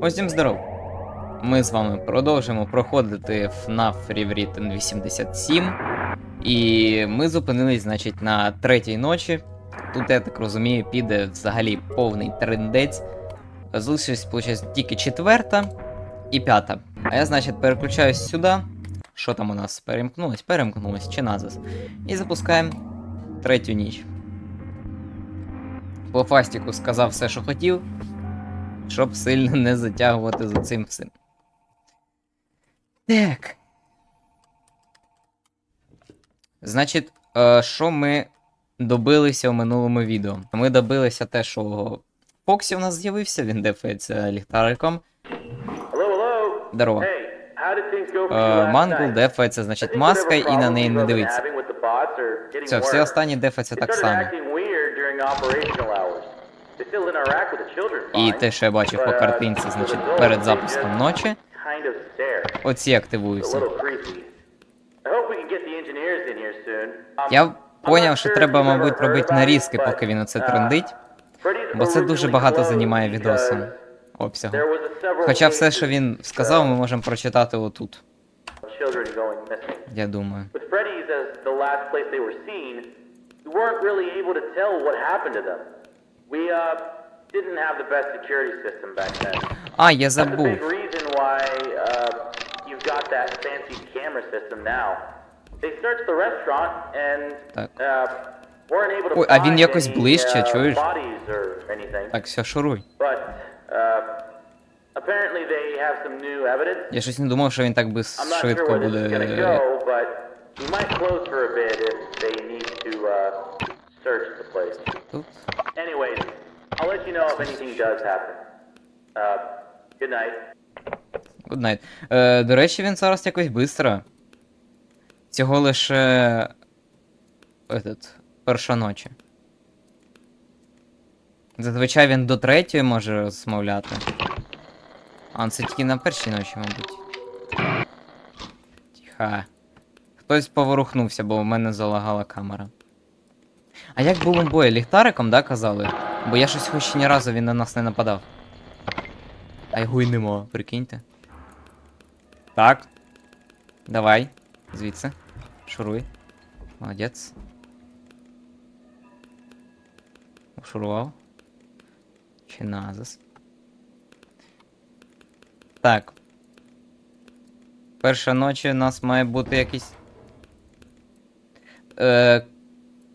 Усім здоров! Ми з вами продовжимо проходити FNAF Rewritten 87. І ми зупинились, значить, на третій ночі. Тут, я так розумію, піде взагалі повний трендець. Залишилась, виходить, тільки четверта і п'ята. А я, значить, переключаюсь сюди. Що там у нас? Перемкнулось? Перемкнулось, чи назис. І запускаємо третю ніч. По фастіку сказав все, що хотів щоб сильно не затягувати за цим всім. Так. Значить, е, що ми добилися в минулому відео? Ми добилися те, що Фоксі у нас з'явився, він дефається ліхтариком. Здорово. Е, Мангл дефається, значить, маска і на неї не дивиться. Все, всі останні дефаться так само. І те, що я бачив по uh, картинці, значить, перед запуском ночі, оці активуються. Um, Я поняв, що треба, мабуть, робити нарізки, поки він оце uh, трендить. Бо це дуже багато займає відосом обсягу. Хоча все, що він сказав, ми можемо прочитати отут. Я думаю. With Freddy's as the last place they were seen, we weren't really able to tell what happened to them. We uh, didn't have the best security system back then. А, я That's a забув. big reason why uh, you've got that fancy camera system now. They searched the restaurant and Так. uh, weren't able to Ой, а він find якось any, ближче, uh, чуєш? bodies or anything. Так, все, шуруй. But uh, apparently they have some new evidence. Я щось не думав, що він так би I'm not sure швидко where this is gonna буде. go, but we might close for a bit if they need to uh, search the place. Тут. Anyways, I'll let you know if anything does happen. Uh, good night. Good night. Е, до речі, він зараз якось швидко. Цього лише. Этот, перша ночі. Зазвичай він до третьої може розмовляти. А, це тільки на першій ночі, мабуть. Тихо. Хтось поворухнувся, бо в мене залагала камера. А як було боє ліхтариком, да, казали? Бо я щось хоч ні разу він на нас не нападав. А його й нема, прикиньте. Так. Давай. Звідси. Шуруй. Молодець. Шурував. Чи назис. Так. Перша ночі у нас має бути якийсь. Е,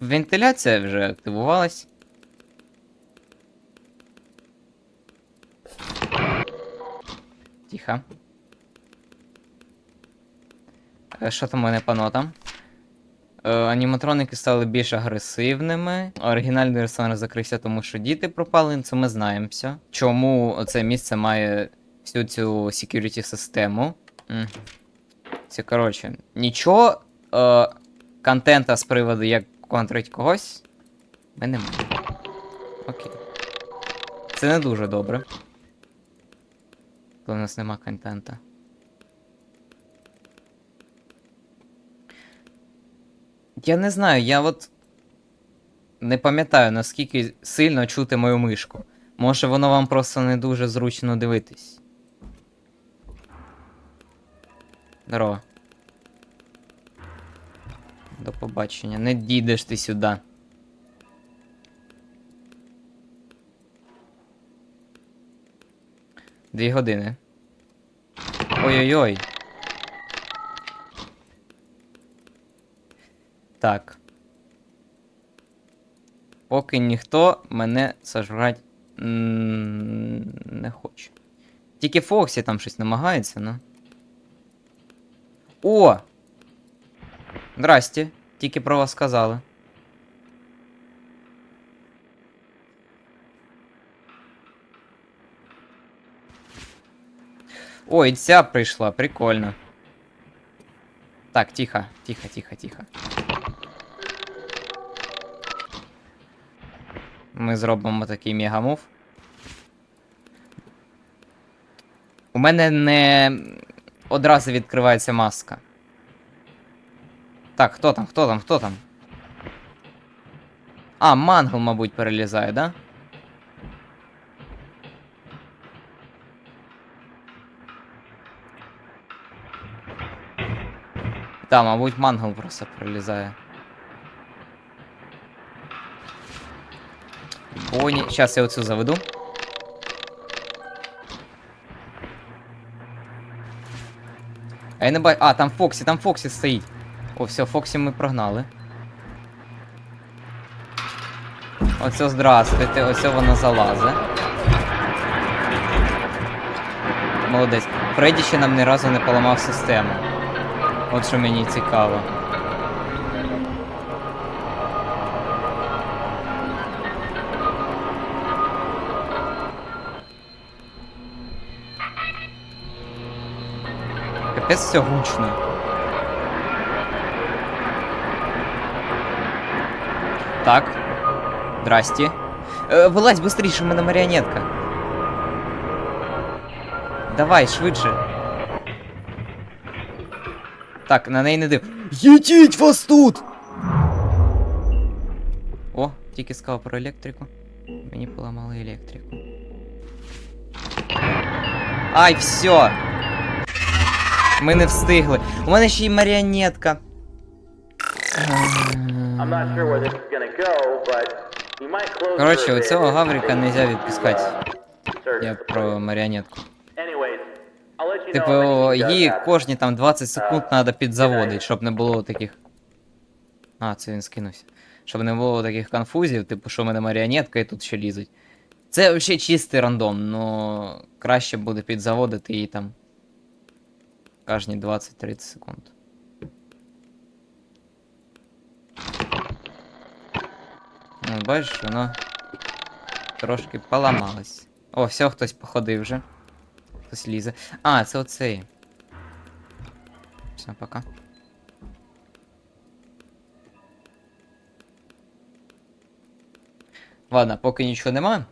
вентиляція вже активувалась. Тихо. Е, Що там у мене по нотам? Е, аніматроники стали більш агресивними. Оригінальний ресторан закрився, тому що діти пропали, це ми знаємо все. Чому це місце має всю цю security систему? Це коротше. Нічого е, контента з приводу, як контрить когось. Ми не маємо. Окей. Це не дуже добре. Коли в нас нема контента. Я не знаю, я от не пам'ятаю, наскільки сильно чути мою мишку. Може, воно вам просто не дуже зручно дивитись. Здорово. До побачення. Не дійдеш ти сюди. Дві години. Ой-ой-ой. Так. Поки ніхто мене сожрать м, не хоче. Тільки Фоксі там щось намагається, ну. О! Здрасте. Тільки про вас сказали. Ой, ця прийшла, прикольно. Так, тихо, тихо, тихо, тихо. Ми зробимо такий мегамув. У мене не одразу відкривається маска. Так, кто там, кто там, кто там? А, мангл, мабуть, перелізає, да? Да, мабуть, мангл просто пролізає. Поні. Сейчас я вот все заведу. А я не. А, там Фокси, там Фокси стоит. О, все, Фоксі ми прогнали. Оце здравствуйте, оце воно залазе. Молодець. Фредді ще нам ні разу не поламав систему. От що мені цікаво. Капець все гучно. Так. Здрасте. Е, вилазь быстріше, у мене маріонетка. Давай, швидше. Так, на неї не див. Їдіть вас тут! О, тільки сказав про електрику. Мені поламали електрику. Ай, все! Ми не встигли. У мене ще й маріонетка. Your оцього bid гаврика нельзя відпускати. uh, Я про маріонетку. Типу, її кожні там 20 секунд треба підзаводити, щоб не було таких. А, це він скинувся. Щоб не було таких конфузів, типу, що в мене маріонетка і тут ще лізуть. Це взагалі чистий рандом, но краще буде підзаводити її там. Кожні 20-30 секунд. Ну, бачиш, воно трошки поламалось. О, все, хтось походив вже. Хтось лізе. А, це оцей. Все, пока. Ладно, поки нічого нема.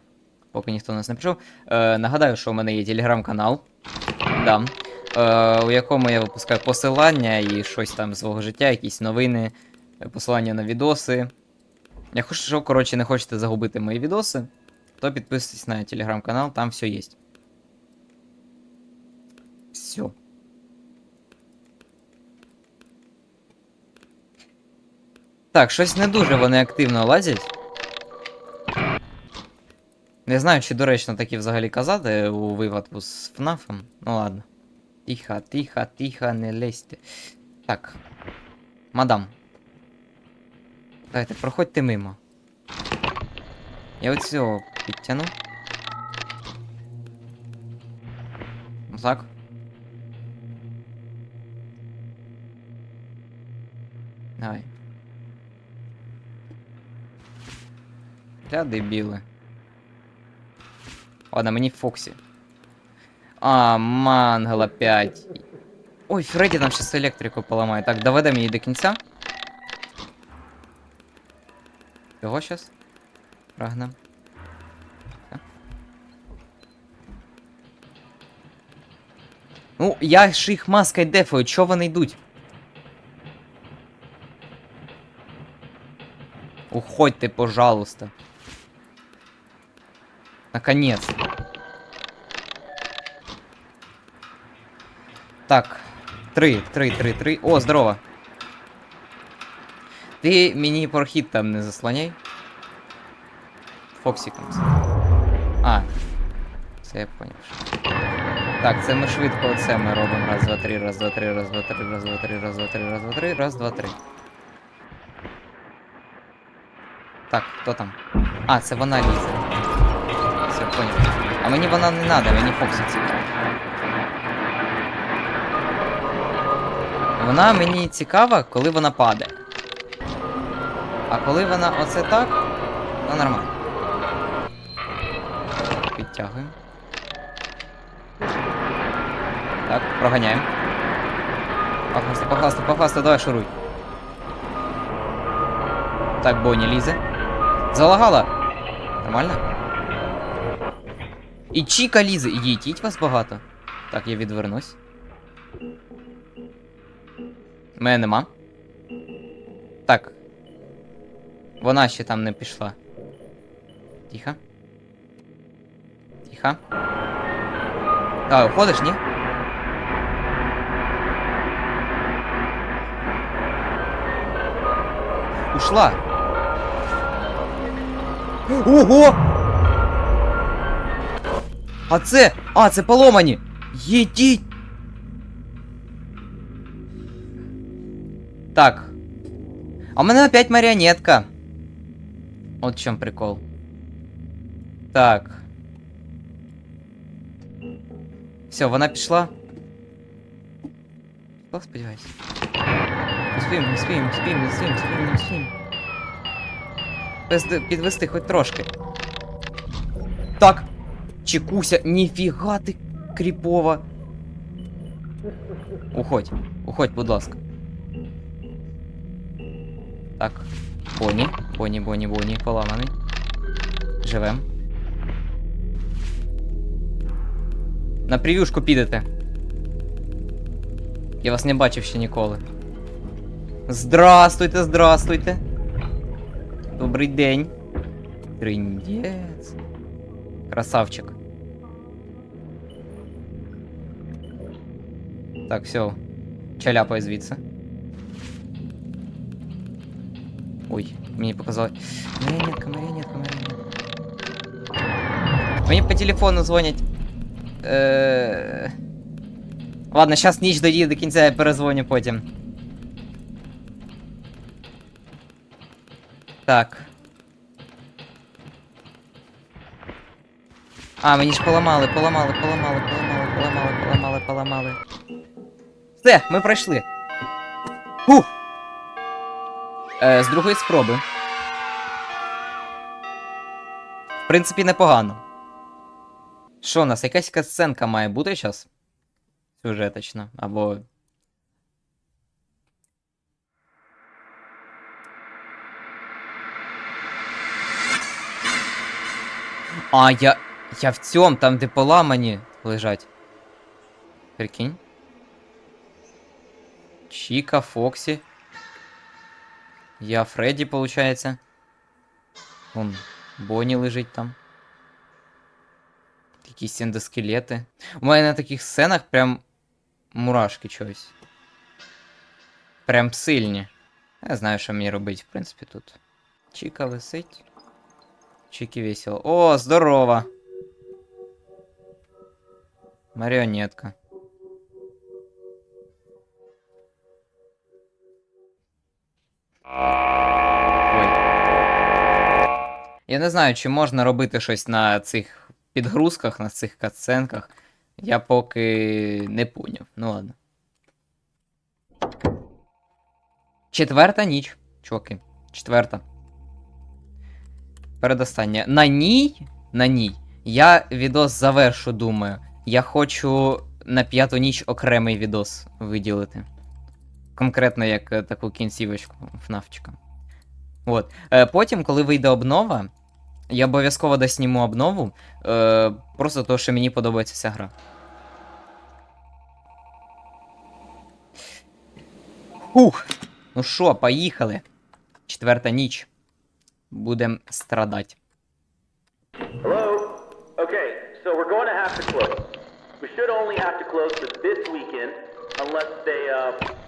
Поки ніхто нас не прийшов. Е, нагадаю, що у мене є телеграм-канал. Да. Е, у якому я випускаю посилання і щось там з свого життя, якісь новини, е, посилання на відоси. Якщо, коротше, не хочете загубити мої відоси, то підписуйтесь на телеграм-канал, там все є. Все. Так, щось не дуже вони активно лазять. Не знаю, чи доречно такі взагалі казати у випадку з ФНАФом. Ну ладно. Тихо, тихо, тихо, не лезьте. Так. Мадам. Давайте, проходьте мимо. Я от цього підтягну. Так. Давай. Бля, дебіли. Ладно, мені Фоксі. А, мангал опять. Ой, Фредді нам сейчас електрику поламає. Так, доведемо її до кінця. Його щас? Прагнем. Ну, я ж їх маскою дефаю, чого вони йдуть? Уходьте, пожалуйста. Наконец. Так. Три, три, три, три. О, здорово. Ти мені прохід там не заслоняй. Фоксиком. А. Це я поняв. Так, це ми швидко оце ми робимо. Раз, два, три, раз, два, три, раз, два, три, раз, два, три, раз, два, три, раз, два, три, раз, два, три. Так, хто там? А, це вона лізе. Все, понял. А мені вона не надо, мені Фоксі цікаво. Вона мені цікава, коли вона падає. А коли вона оце так, то нормально. Підтягуємо. Так, проганяємо. Похвасти, похвасти, похвасти, давай шуруй. Так, Бонні лізе. Залагала. Нормально? І Чіка лізе. Їдіть вас багато. Так, я відвернусь. Мене нема. Так. Вона ще там не пішла. Тихо. Тихо. А, уходиш, ні? Пішла. Ого! А це. А, це поломані! Їдіть! Так. А у мене опять маріонетка. От в чому прикол. Так. Все, вона пішла. Сподіваюсь. Спім, не не спім, не спім. Пизди- Підвести хоч трошки. Так. Чекуся, ніфіга ти кріпова. Уходь, уходь, будь ласка. Так. Боні, Боні, Боні, Боні, поламаний. Живем. На прев'юшку підете. Я вас не бачив ще ніколи. Здравствуйте, здравствуйте. Добрий день. Триндець. Красавчик. Так, все. Чаляпай звідси. Ой, мені показалось. Марionетка, марionетка, марionетка. Мені по телефону дзвонять. Е... Ладно, зараз ніч доїде до кінця, я перезвоню потім. Так. А, мені ж поламали, поламали, поламали, поламали, поламали, поламали, поламали. Все, ми пройшли. Фух. Е, з другої спроби. В принципі, непогано. Що у нас? Якась касценка має бути зараз? Сюжеточна. Або. А, я. Я в цьому, там, де поламані лежать. Прикинь. Чіка, Фоксі. Я Фредді, получается. Вон, Бонні лежить там. Якісь ендоскелети. У мене на таких сценах прям мурашки чогось. Прям сильні. Я знаю, що мені робити, в принципі, тут. Чіка висить. Чіки весело. О, здорово! Маріонетка. Ой. Я не знаю, чи можна робити щось на цих підгрузках, на цих катсценках. Я поки не поняв. Ну ладно. Четверта ніч, чуваки. Четверта. Передостання. На ній. На ній. Я відос завершу, думаю. Я хочу на п'яту ніч окремий відос виділити. Конкретно як е, таку кінцівочку ФНАФчика. От. Е, потім, коли вийде обнова, я обов'язково досніму обнову. Е, просто тому, що мені подобається ця гра. Ух! Ну що, поїхали. Четверта ніч. Будем страдати. Hello? Okay, so we're going to have to close. We should only have to close for this weekend unless they uh,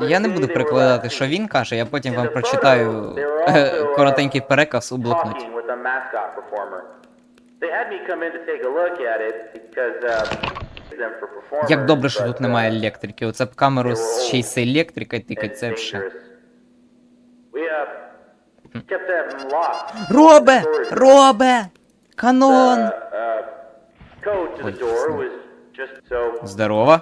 Я не буду перекладати, що він каже, я потім вам прочитаю е, коротенький переказ у блокноті. Uh, Як добре, що тут немає uh, електрики. Оце б камеру ще й з електрикою тикать, це вже. uh. Робе! Робе! Канон! Uh, uh, Ой, Здорово.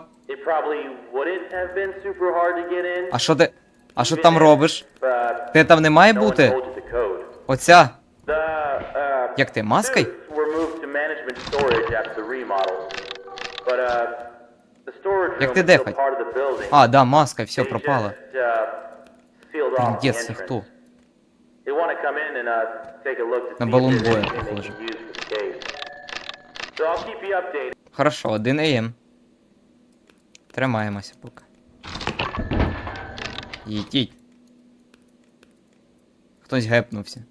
А що ти. А що там робиш? Ти там не має бути? Оця. Uh, Як ти, uh, storage Як ти building. А, да, маска, все пропало. uh, Пиздец, це хто? Uh, На there's боя похоже. Хорошо, 1 АМ. Тримаємося поки. Їдіть. Хтось гепнувся.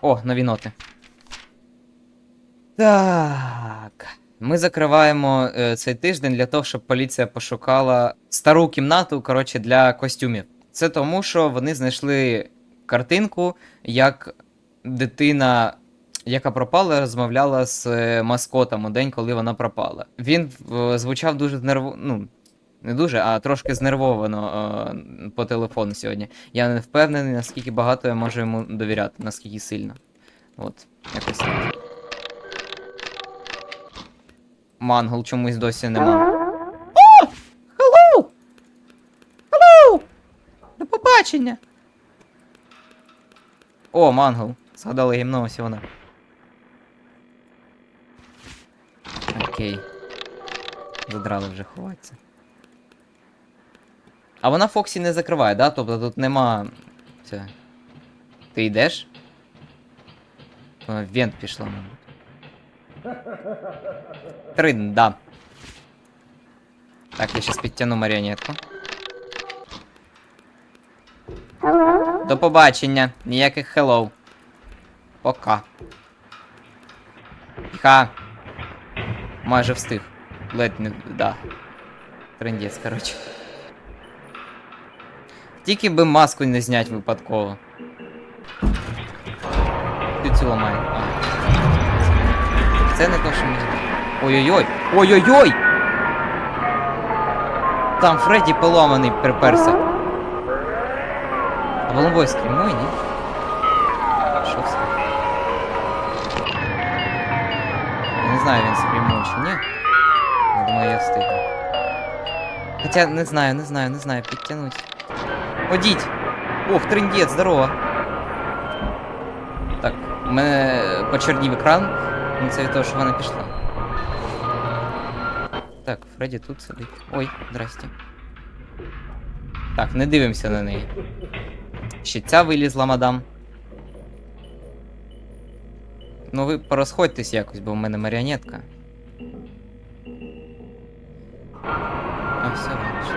О, нові ноти. Так. Ми закриваємо е, цей тиждень для того, щоб поліція пошукала стару кімнату, коротше, для костюмів. Це тому, що вони знайшли картинку, як дитина, яка пропала, розмовляла з е, маскотом у день, коли вона пропала. Він е, звучав дуже знерво... ну, не дуже, а трошки знервовано е, по телефону сьогодні. Я не впевнений, наскільки багато я можу йому довіряти, наскільки сильно. От, якось так. Мангл чомусь досі нема. О! Хеллоу! Хеллоу! До побачення! О, мангл. Згадали гімно, ось вона. Окей. Задрали вже ховатися. А вона Фоксі не закриває, да? Тобто тут нема. Це. Ти йдеш? Вона в вент пішла, мабуть. Три, да. Так, я сейчас підтягну маріонетку. До побачення. Ніяких хеллоу. Пока. Ха. Майже встиг. Ледь не. Да. Трендець, коротше. Тільки би маску не знять випадково. Ти цю ламай. А. Це не то, що мені. Ой-ой-ой! Ой-ой-ой! Там Фредді поламаний приперся. А Воломбой скрімой, ні? знаю, він скрімой чи ні. Я думаю, я встигну. Хоча не знаю, не знаю, не знаю, підтягнуть. Ходіть! Ох, трендець, здорово! Так, у мене почернів екран, ну це від того, що вона пішла. Так, Фредді тут сидить. Ой, здрасте. Так, не дивимося на неї. Ще ця вилізла, мадам. Ну ви порозходьтесь якось, бо в мене маріонетка. А, все, вийшло.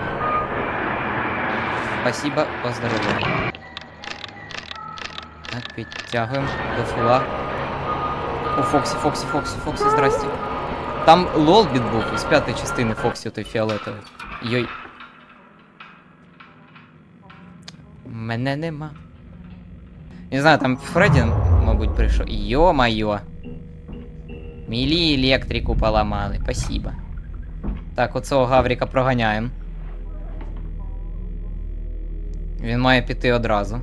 Спасибо, поздоровляю. Так, підтягуємо до фула. О, Фоксі, Фоксі, Фоксі, Фоксі, здрасте. Там Лолбіт був із п'ятої частини Фоксі той фіолетовий. Йой. Мене нема. Не знаю, там Фредді, мабуть, прийшов. Йо-майо. Мілі електрику поламали, спасибо. Так, оцього Гавріка проганяємо. Він має піти одразу.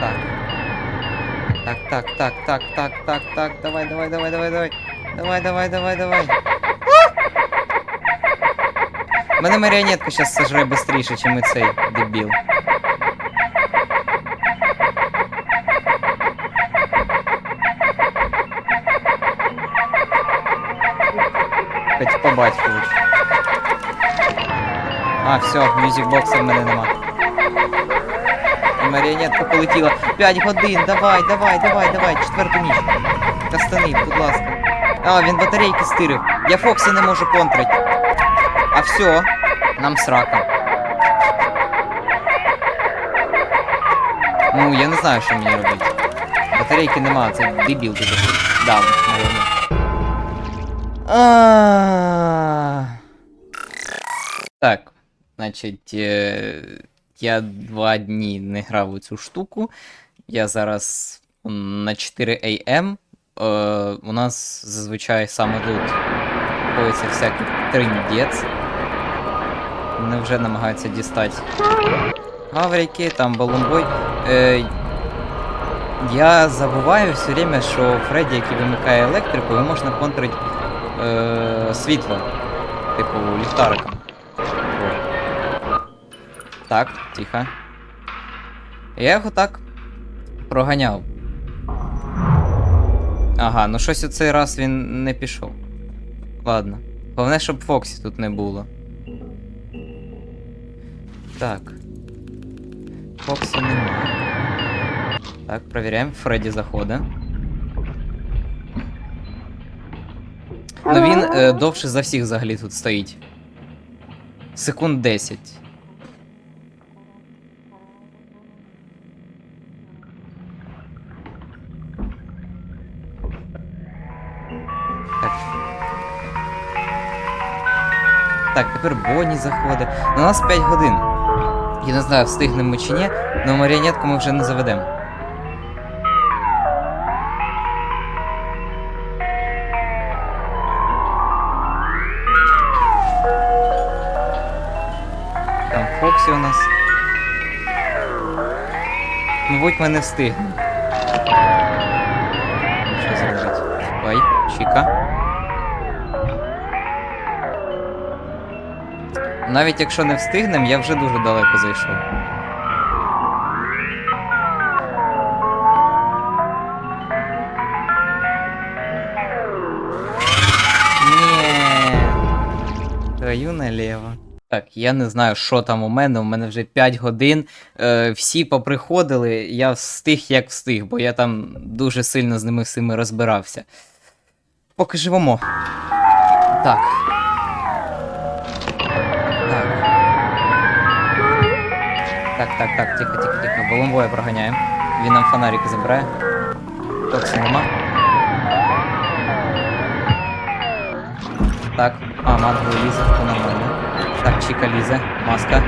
Так. Так, так, так, так, так, так, так, давай, давай, давай, давай, давай. Давай, давай, давай, давай. Мене маріонетка зараз сожре швидше, ніж цей дебіл. Хоч по батьку лучше. А, все, мюзикбокса в мене нема. І Маріонетка полетіла. 5 годин, давай, давай, давай, давай, четверту ніч. Кастани, будь ласка. А, він батарейки стирив. Я Фоксі не можу контрить. А все, нам срака. Ну, я не знаю, що мені робити. Батарейки нема, це дебіл ти такий. Да, наверное. А. Так, значить, е, я два дні не грав у цю штуку. Я зараз на 4 ам. Е, у нас зазвичай саме тут ходиться всякий триндець. Мене вже намагаються дістати гаврики, там балунбой. Е, я забуваю все время, що Фредді, який вимикає електрику, його можна контрити е, світло, типу ліхтариком. Так, тихо. Я його так проганяв. Ага, ну щось у цей раз він не пішов. Ладно. Головне, щоб Фоксі тут не було. Так. Фокса немає. Так, провіряємо. Фредди заходить. Ну він е, довше за всіх взагалі тут стоїть. Секунд 10. Так, Так, тепер Бонні заходить. На нас 5 годин. Я не знаю, встигнемо чи ні, але маріонетку ми вже не заведемо. Там Фоксі у нас. Мабуть, ми не встигнемо. Що зробити? Ой, Чіка. Навіть якщо не встигнемо, я вже дуже далеко зайшов. Твою наліво. Так, я не знаю, що там у мене. У мене вже 5 годин. Е, всі поприходили, я встиг як встиг, бо я там дуже сильно з ними всіми розбирався. Поки живемо. Так. Так, так, так, тихо, тихо, тихо. Боломбоя проганяємо. Він нам фонарики забирає. Токсі нема. Так, а, манго лізе, то нормально. Так, Чіка лізе, маска.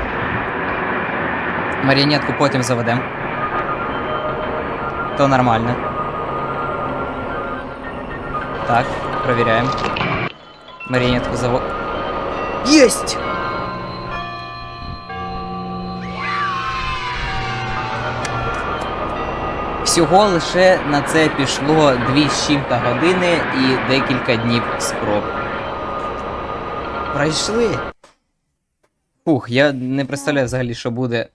Маріонетку потім заведем. То нормально. Так, проверяем. Маріонетку заво... Єсть! Всього лише на це пішло 2 з чим-то години і декілька днів спроб. Пройшли. Фух, я не представляю взагалі, що буде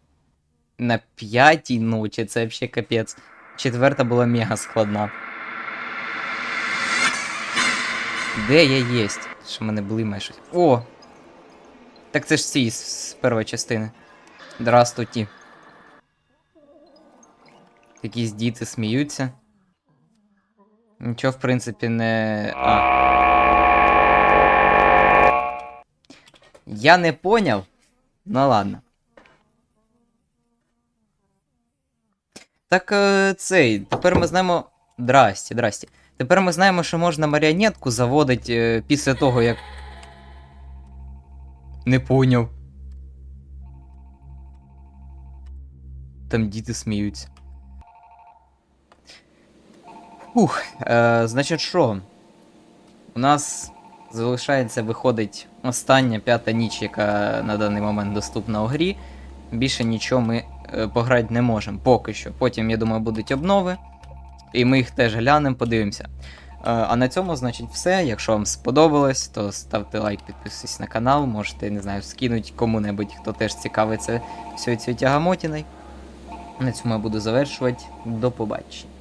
на п'ятій ночі, це взагалі капець. Четверта була мега складна. Де я єсть? Що мене блимає щось. О! Так це ж ці з, першої частини. Здравствуйте. Якісь діти сміються. Нічого, в принципі, не. А. Я не поняв. Ну ладно. Так е, цей. Тепер ми знаємо. Здрасті, здрасті. Тепер ми знаємо, що можна маріонетку заводити е, після того, як. Не поняв. Там діти сміються. Ух, е, значить що? У нас залишається, виходить остання п'ята ніч, яка на даний момент доступна у грі. Більше нічого ми е, пограти не можемо поки що. Потім, я думаю, будуть обнови. І ми їх теж глянемо, подивимося. Е, а на цьому, значить, все. Якщо вам сподобалось, то ставте лайк, підписуйтесь на канал. Можете, не знаю, скинути кому-небудь, хто теж цікавиться всією цією тягамотіною. На цьому я буду завершувати. До побачення.